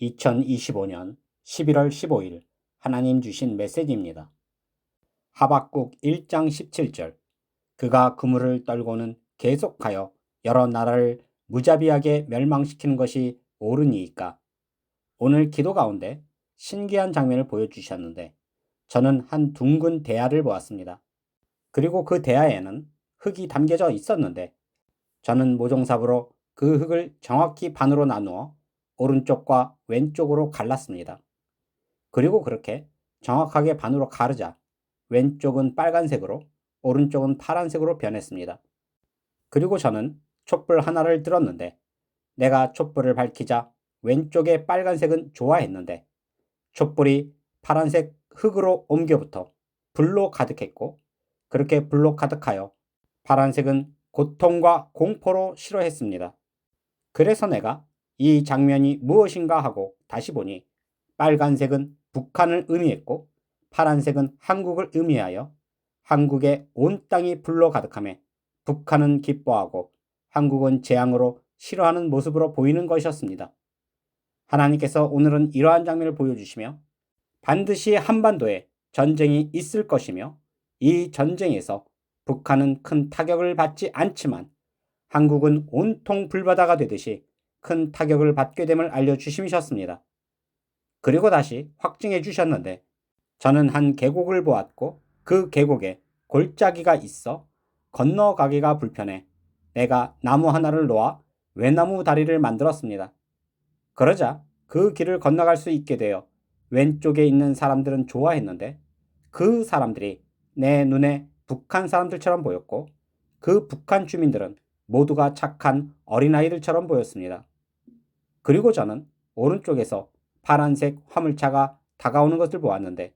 2025년 11월 15일 하나님 주신 메시지입니다. 하박국 1장 17절 그가 그물을 떨고는 계속하여 여러 나라를 무자비하게 멸망시키는 것이 옳으니이까 오늘 기도 가운데 신기한 장면을 보여주셨는데 저는 한 둥근 대야를 보았습니다. 그리고 그 대야에는 흙이 담겨져 있었는데 저는 모종삽으로 그 흙을 정확히 반으로 나누어 오른쪽과 왼쪽으로 갈랐습니다. 그리고 그렇게 정확하게 반으로 가르자 왼쪽은 빨간색으로 오른쪽은 파란색으로 변했습니다. 그리고 저는 촛불 하나를 들었는데 내가 촛불을 밝히자 왼쪽의 빨간색은 좋아했는데 촛불이 파란색 흙으로 옮겨부터 불로 가득했고 그렇게 불로 가득하여 파란색은 고통과 공포로 싫어했습니다. 그래서 내가 이 장면이 무엇인가 하고 다시 보니 빨간색은 북한을 의미했고 파란색은 한국을 의미하여 한국의 온 땅이 불로 가득함에 북한은 기뻐하고 한국은 재앙으로 싫어하는 모습으로 보이는 것이었습니다. 하나님께서 오늘은 이러한 장면을 보여주시며 반드시 한반도에 전쟁이 있을 것이며 이 전쟁에서 북한은 큰 타격을 받지 않지만 한국은 온통 불바다가 되듯이 큰 타격을 받게 됨을 알려주시셨습니다. 그리고 다시 확증해 주셨는데 저는 한 계곡을 보았고 그 계곡에 골짜기가 있어 건너가기가 불편해 내가 나무 하나를 놓아 외나무 다리를 만들었습니다. 그러자 그 길을 건너갈 수 있게 되어 왼쪽에 있는 사람들은 좋아했는데 그 사람들이 내 눈에 북한 사람들처럼 보였고 그 북한 주민들은 모두가 착한 어린아이들처럼 보였습니다. 그리고 저는 오른쪽에서 파란색 화물차가 다가오는 것을 보았는데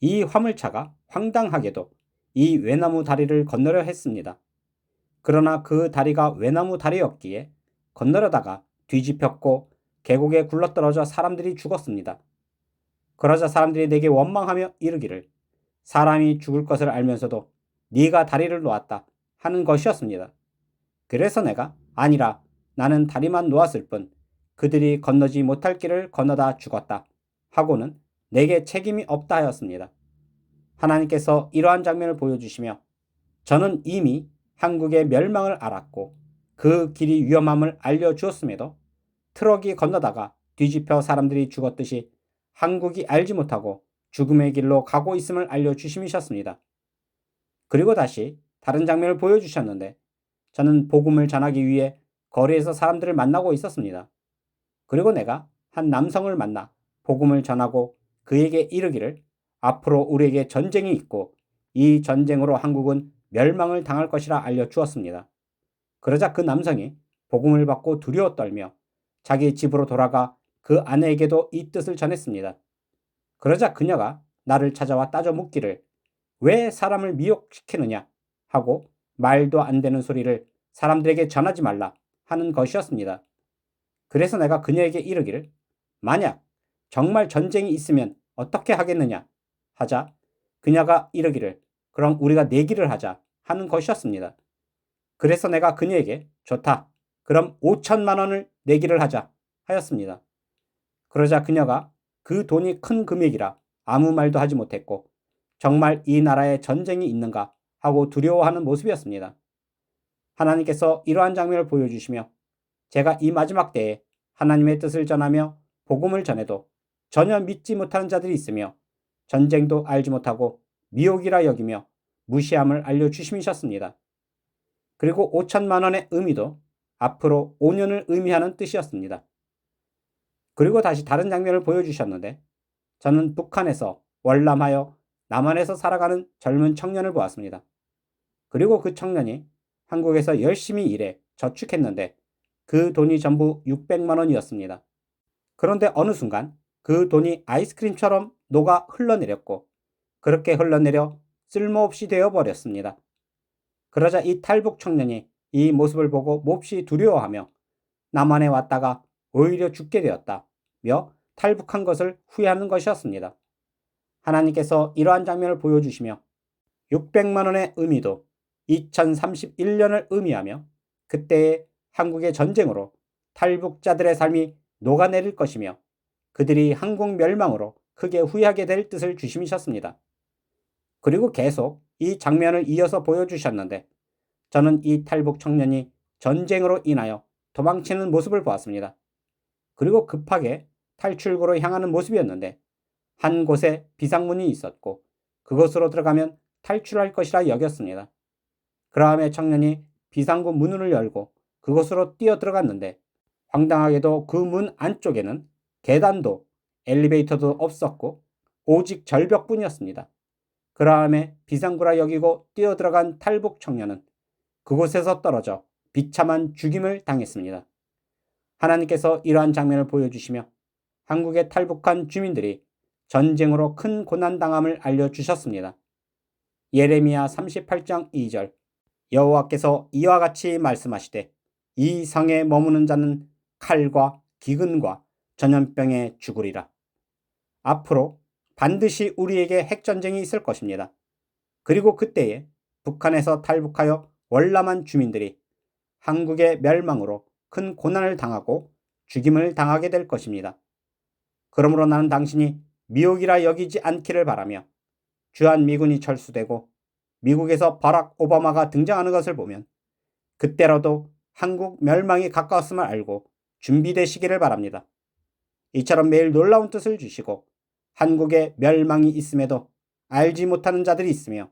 이 화물차가 황당하게도 이 외나무 다리를 건너려 했습니다. 그러나 그 다리가 외나무 다리였기에 건너려다가 뒤집혔고 계곡에 굴러떨어져 사람들이 죽었습니다. 그러자 사람들이 내게 원망하며 이르기를 사람이 죽을 것을 알면서도 네가 다리를 놓았다 하는 것이었습니다. 그래서 내가 아니라 나는 다리만 놓았을 뿐 그들이 건너지 못할 길을 건너다 죽었다 하고는 내게 책임이 없다 하였습니다. 하나님께서 이러한 장면을 보여주시며 저는 이미 한국의 멸망을 알았고 그 길이 위험함을 알려주었음에도 트럭이 건너다가 뒤집혀 사람들이 죽었듯이 한국이 알지 못하고 죽음의 길로 가고 있음을 알려주심이셨습니다. 그리고 다시 다른 장면을 보여주셨는데 저는 복음을 전하기 위해 거리에서 사람들을 만나고 있었습니다. 그리고 내가 한 남성을 만나 복음을 전하고 그에게 이르기를 앞으로 우리에게 전쟁이 있고 이 전쟁으로 한국은 멸망을 당할 것이라 알려주었습니다. 그러자 그 남성이 복음을 받고 두려워 떨며 자기 집으로 돌아가 그 아내에게도 이 뜻을 전했습니다. 그러자 그녀가 나를 찾아와 따져 묻기를 왜 사람을 미혹시키느냐 하고 말도 안 되는 소리를 사람들에게 전하지 말라 하는 것이었습니다. 그래서 내가 그녀에게 이르기를 만약 정말 전쟁이 있으면 어떻게 하겠느냐 하자 그녀가 이르기를 그럼 우리가 내기를 하자 하는 것이었습니다. 그래서 내가 그녀에게 좋다. 그럼 5천만 원을 내기를 하자 하였습니다. 그러자 그녀가 그 돈이 큰 금액이라 아무 말도 하지 못했고 정말 이 나라에 전쟁이 있는가 하고 두려워하는 모습이었습니다. 하나님께서 이러한 장면을 보여주시며 제가 이 마지막 때에 하나님의 뜻을 전하며 복음을 전해도 전혀 믿지 못하는 자들이 있으며 전쟁도 알지 못하고 미혹이라 여기며 무시함을 알려주심이셨습니다. 그리고 5천만 원의 의미도 앞으로 5년을 의미하는 뜻이었습니다. 그리고 다시 다른 장면을 보여주셨는데 저는 북한에서 월남하여 남한에서 살아가는 젊은 청년을 보았습니다. 그리고 그 청년이 한국에서 열심히 일해 저축했는데 그 돈이 전부 600만 원이었습니다. 그런데 어느 순간 그 돈이 아이스크림처럼 녹아 흘러내렸고 그렇게 흘러내려 쓸모없이 되어 버렸습니다. 그러자 이 탈북 청년이 이 모습을 보고 몹시 두려워하며 남한에 왔다가 오히려 죽게 되었다. 며 탈북한 것을 후회하는 것이었습니다. 하나님께서 이러한 장면을 보여주시며 600만 원의 의미도 2031년을 의미하며 그때의 한국의 전쟁으로 탈북자들의 삶이 녹아내릴 것이며 그들이 한국 멸망으로 크게 후회하게 될 뜻을 주심이셨습니다. 그리고 계속 이 장면을 이어서 보여주셨는데 저는 이 탈북 청년이 전쟁으로 인하여 도망치는 모습을 보았습니다. 그리고 급하게 탈출구로 향하는 모습이었는데 한 곳에 비상문이 있었고 그곳으로 들어가면 탈출할 것이라 여겼습니다. 그러함에 청년이 비상구 문을 열고 그곳으로 뛰어 들어갔는데 황당하게도 그 문 안쪽에는 계단도 엘리베이터도 없었고 오직 절벽뿐이었습니다. 그러함에 비상구라 여기고 뛰어 들어간 탈북 청년은 그곳에서 떨어져 비참한 죽임을 당했습니다. 하나님께서 이러한 장면을 보여주시며 한국에 탈북한 주민들이 전쟁으로 큰 고난당함을 알려주셨습니다. 예레미야 38장 2절 여호와께서 이와 같이 말씀하시되 이 성에 머무는 자는 칼과 기근과 전염병에 죽으리라. 앞으로 반드시 우리에게 핵전쟁이 있을 것입니다. 그리고 그때에 북한에서 탈북하여 월남한 주민들이 한국의 멸망으로 큰 고난을 당하고 죽임을 당하게 될 것입니다. 그러므로 나는 당신이 미혹이라 여기지 않기를 바라며 주한 미군이 철수되고 미국에서 바락 오바마가 등장하는 것을 보면 그때라도 한국 멸망이 가까웠음을 알고 준비되시기를 바랍니다. 이처럼 매일 놀라운 뜻을 주시고 한국에 멸망이 있음에도 알지 못하는 자들이 있으며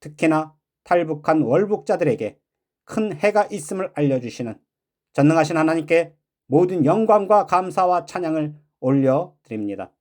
특히나 탈북한 월북자들에게 큰 해가 있음을 알려주시는 전능하신 하나님께 모든 영광과 감사와 찬양을 올려드립니다.